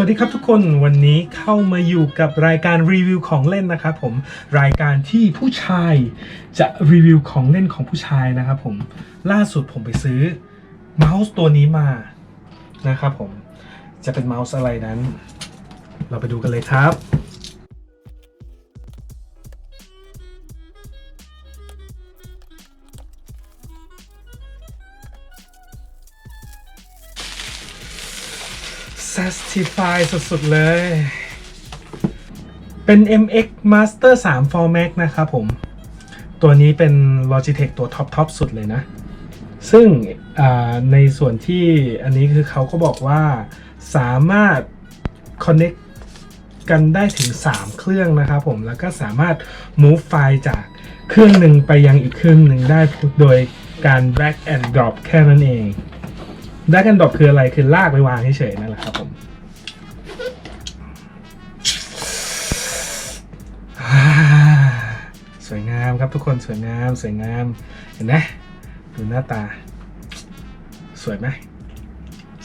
วัสดีครับทุกคนวันนี้เข้ามาอยู่กับรายการรีวิวของเล่นนะครับผมรายการที่ผู้ชายจะรีวิวของเล่นของผู้ชายนะครับผมล่าสุดผมไปซื้อเมาส์ตัวนี้มานะครับผมจะเป็นเมาส์อะไรนั้น เราไปดูกันเลยครับ s a s t i f y สุดๆ เลย เป็น MX Master 3 Format นะครับผม ตัวนี้เป็น Logitech ตัวท็อปทอปสุดเลยนะ ซึ่งในส่วนที่อันนี้คือเขาก็บอกว่าสามารถ Connect กันได้ถึง 3 เครื่องนะครับผม แล้วก็สามารถ move ไฟล์จากเครื่องหนึ่งไปยังอีกเครื่องหนึ่งได้โดยการ drag and drop แค่นั้นเอง drag and drop คืออะไรคือลากไปวางเฉยๆนั่นแหละครับผมสวยงามครับทุกคนสวยงามสวยงามเห็นไหมดูหน้าตา สวยไหม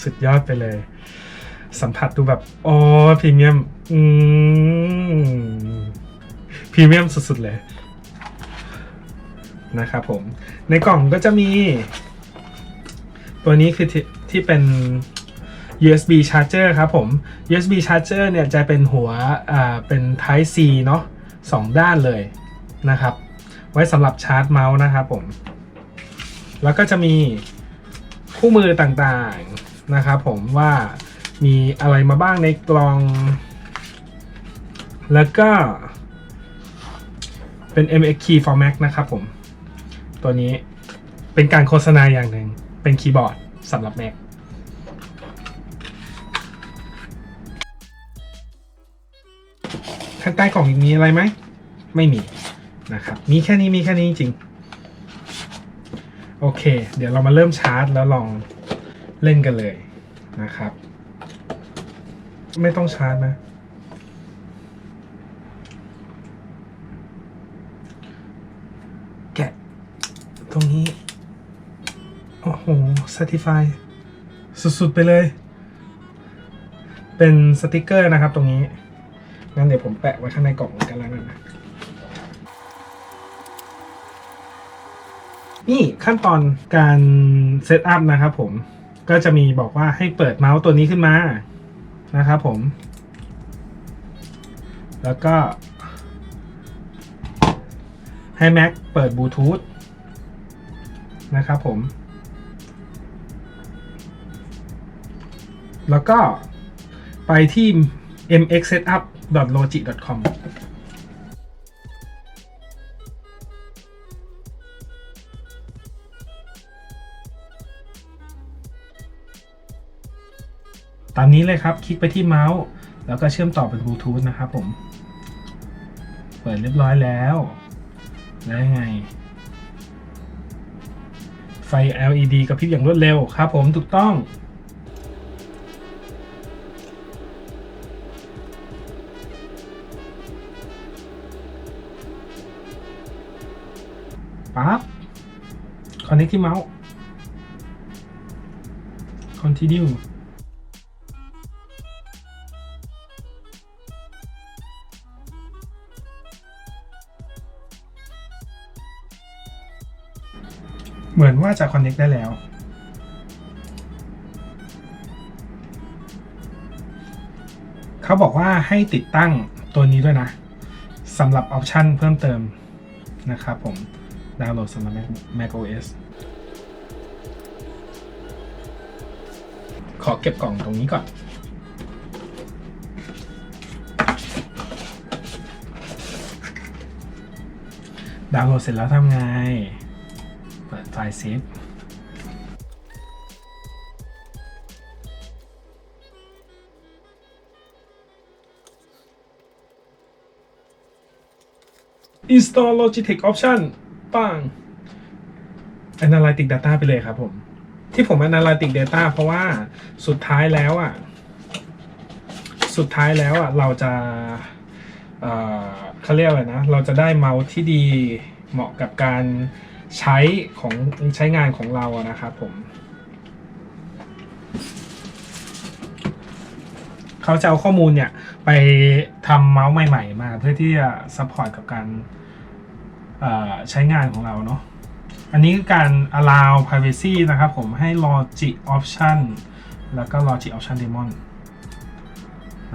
สุดยอดไปเลย สัมผัสดูแบบโอ้พรีเมียมอืมพรีเมียมสุดๆเลยนะครับผม ในกล่องก็จะมี ตัวนี้คือที่ที่เป็น USB charger ครับผม USB charger เนี่ยจะเป็นหัวอ่าเป็น Type C เนาะสองด้านเลยนะครับ ไว้สำหรับชาร์จเมาส์นะครับผม แล้วก็จะมีคู่มือต่างๆนะครับผมว่ามีอะไรมาบ้างในกล่อง แล้วก็ เป็น MX Key Format นะครับผม ตัวนี้เป็นการโฆษณาอย่างหนึ่ง เป็นคีย์บอร์ดสำหรับ Mac ข้างใต้กล่องมีอะไรไหม ไม่มีนะครับ มีแค่นี้มีแค่นี้จริง โอเค เดี๋ยวเรามาเริ่มชาร์จแล้วลองเล่นกันเลยนะครับ ไม่ต้องชาร์จนะแกะตรงนี้ โอ้โห Satisfy สุดๆ ไปเลย เป็นสติกเกอร์นะครับตรงนี้ งั้นเดี๋ยวผมแปะไว้ข้างในกล่องกันแล้วนนะนี่ขั้นตอนการเซตอัพนะครับผมก็จะมีบอกว่าให้เปิดเมาส์ตัวนี้ขึ้นมานะครับผม แล้วก็ ให้ Mac เปิดบลูทูธนะครับผม แล้วก็ไปที่ mxsetup.logic.com ตามนี้เลยครับ คลิกไปที่เมาส์ แล้วก็เชื่อมต่อเป็นบลูทูธนะครับผม เปิดเรียบร้อยแล้ว แล้วยังไง ไฟ LED กระพริบอย่างรวดเร็วครับผมถูกต้อง ปั๊บ connect ที่เมาส์ continue เหมือนว่าจะ connect ได้แล้ว เขาบอกว่าให้ติดตั้งตัวนี้ด้วยนะสำหรับออปชันเพิ่มเติมนะครับผม ดาวน์โหลดสำหรับ Mac, Mac OS ขอเก็บกล่องตรงนี้ก่อน ดาวน์โหลดเสร็จแล้วทำไง เปิดไฟล์ซิปอินสตอล Logitech Option ปัง Analytic Data ไปเลยครับผม ที่ผม Analytic Data เพราะว่าสุดท้ายแล้วอะ สุดท้ายแล้วอะ เราจะเขาเรียกอะไรนะ เราจะได้เมาส์ที่ดีเหมาะกับการใช้ของใช้งานของเราอะนะครับผมเขาจะเอาข้อมูลเนี่ย ไปทำเมาส์ใหม่ ๆ มาเพื่อที่จะซัพพอร์ตกับการ ใช้งานของเราเนาะอันนี้คือการ allow privacy นะครับผมให้ logic option แล้วก็ logic option daemon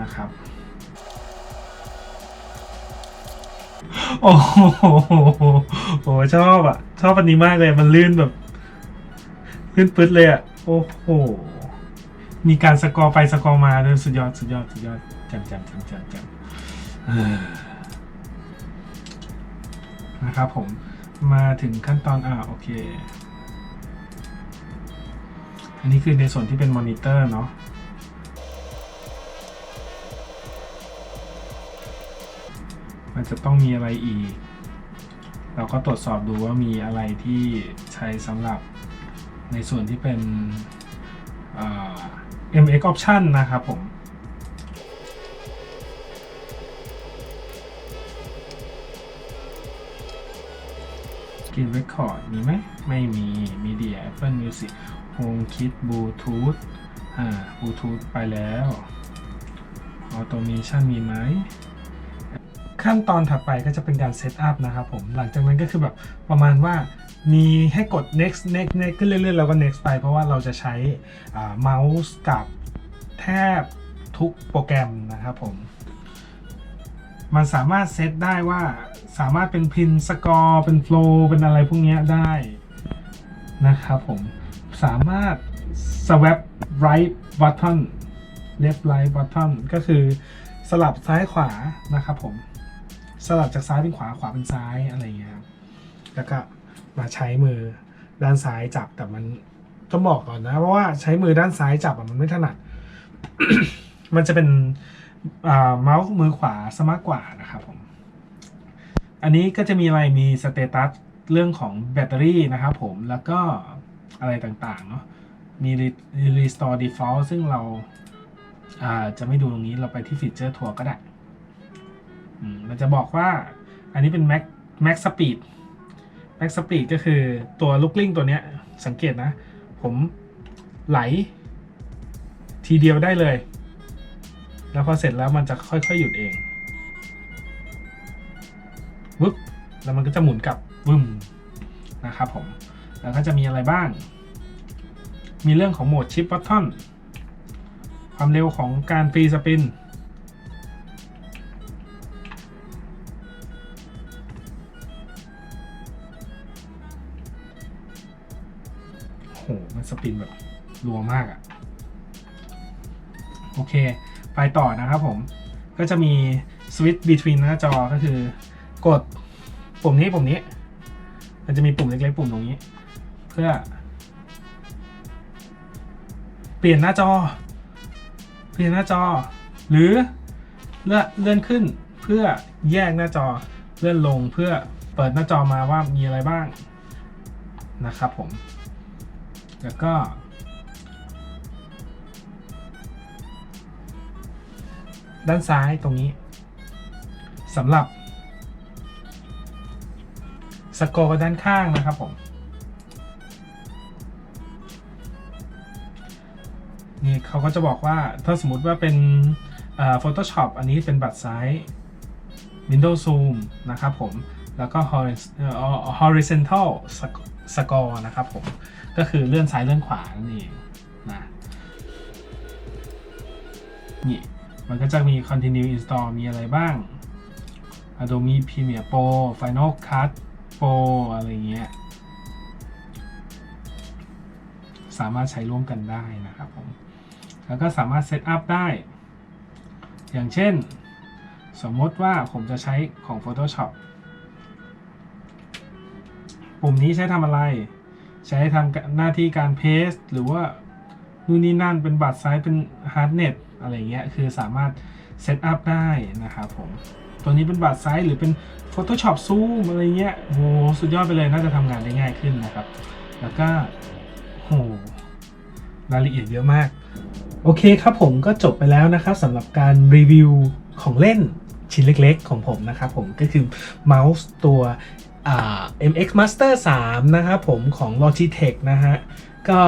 นะครับโอ้โหโอ้ชอบอะ ชอบอันนี้มากเลยมันลื่นแบบ ลื่นปึ๊ดเลยอะ โอ้โห มีการสกอร์ไปสกอร์มาด้วยสุดยอด สุดยอด สุดยอดแจำแจำแจำแจำแจำเออ นะครับผมมาถึงขั้นตอนอ่าโอเค อันนี้คือในส่วนที่เป็นมอนิเตอร์เนาะมันจะต้องมีอะไรอีก เราก็ตรวจสอบดูว่ามีอะไรที่ใช้สำหรับในส่วนที่เป็นเอ่อ MX option นะครับผม กิน Record มีไหมไม่มี Media Apple Music Home Kit Bluetooth อ่า Bluetooth ไปแล้ว Automation มีไหมขั้นตอนถัดไปก็จะเป็นการเซตอัพนะครับผม หลังจากนั้นก็คือแบบประมาณว่ามีให้กด next next next ขึ้นเรื่อยๆ แล้วก็ next ไปเพราะว่าเราจะใช้อ่าเมาส์กับแทบทุกโปรแกรมนะครับผม มันสามารถเซตได้ว่า สามารถเป็นพินสกอร์เป็นโฟล์เป็นอะไรพวกนี้ได้นะครับผมสามารถ swap right button left right button ก็คือสลับซ้ายขวานะครับผม สลับจากซ้ายเป็นขวาขวาเป็นซ้ายอะไรอย่างเงี้ยแล้วก็มาใช้มือด้านซ้ายจับแต่มันต้องบอกก่อนนะ เพราะว่าใช้มือด้านซ้ายจับมันไม่ถนัด มันจะเป็นเมาส์มือขวาซะมากกว่านะครับผม อันนี้ก็จะมีอะไรมีสเตตัสเรื่องของแบตเตอรี่นะครับผมแล้วก็อะไรต่างๆเนาะมี restore default ซึ่งเราาจะไม่ดูตรงนี้เราไปที่ฟีเจอร์ทัวร์ก็ได้มมันจะบอกว่าอันนี้เป็น max max speed max speed ก็คือตัวลูกลิงตัวเนี้ย สังเกตนะ ผมไหล ทีเดียวได้เลย แล้วพอเสร็จแล้วมันจะค่อยๆหยุดเอง วึบแล้วมันก็จะหมุนกลับวึมนะครับผมแล้วก็จะมีอะไรบ้าง มีเรื่องของโหมดชิปบัตทอนความเร็วของการฟรีสปินโหมันสปินแบบรัวมากอะ่ะ โอเค ไปต่อนะครับผม ก็จะมี switch between หน้าจอก็คือ กดปุ่มนี้ปุ่มนี้ มันจะมีปุ่มเล็กๆปุ่มตรงนี้ เพื่อ เปลี่ยนหน้าจอ เปลี่ยนหน้าจอ หรือเลื่อนเลื่อนขึ้นเพื่อแยกหน้าจอเลื่อนลงเพื่อเปิดหน้าจอมาว่ามีอะไรบ้างนะครับผม แล้วก็ ด้านซ้ายตรงนี้สำหรับ สกอร์ด้านข้างนะครับผม นี่เขาก็จะบอกว่าถ้าสมมติว่าเป็นเอ่อ Photoshop อันนี้เป็นบัตรซ้าย Windows Zoom นะครับผม แล้วก็ horiz- เอ่อ horizontal score นะครับผม ก็คือเลื่อนซ้ายเลื่อนขวานั่นเองนะนี่มันก็จะมี continue install มีอะไรบ้าง Adobe Premiere Pro Final Cut อะไรเงี้ย สามารถใช้ร่วมกันได้นะครับผม แล้วก็สามารถเซตอัพได้ อย่างเช่น สมมติว่าผมจะใช้ของ Photoshop ปุ่มนี้ใช้ทำอะไร ใช้ทำหน้าที่การเพสหรือว่านู่นนี่นั่นเป็นบัตรซ้ายเป็นฮาร์ดเน็ตอะไรเงี้ย คือสามารถเซตอัพได้นะครับผม ตัวนี้เป็นบัตรซ้ายหรือเป็น Photoshop Zoom อะไรเงี้ยโหสุดยอดไปเลยน่าจะทำงานได้ง่ายขึ้นนะครับ แล้วก็โหรายละเอียดเยอะมาก โอเคครับผมก็จบไปแล้วนะครับสำหรับการรีวิวของเล่นชิ้นเล็กๆของผมนะครับผมก็คือเมาส์ตัว MX Master 3 นะครับผมของ Logitech นะฮะ ก็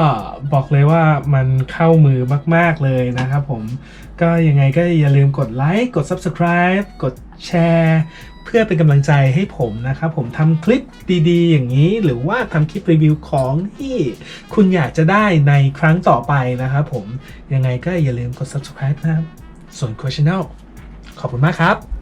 บอกเลยว่ามันเข้ามือมาก ๆ เลยนะครับผม ก็ยังไงก็อย่าลืมกดไลค์ กด Subscribe กดแชร์เพื่อเป็นกำลังใจให้ผมนะครับผมทำคลิปดีๆ อย่างนี้ หรือว่าทำคลิปรีวิวของที่คุณอยากจะได้ในครั้งต่อไปนะครับผม ยังไงก็อย่าลืมกด Subscribe นะครับ ส่วน Question ขอบคุณมากครับ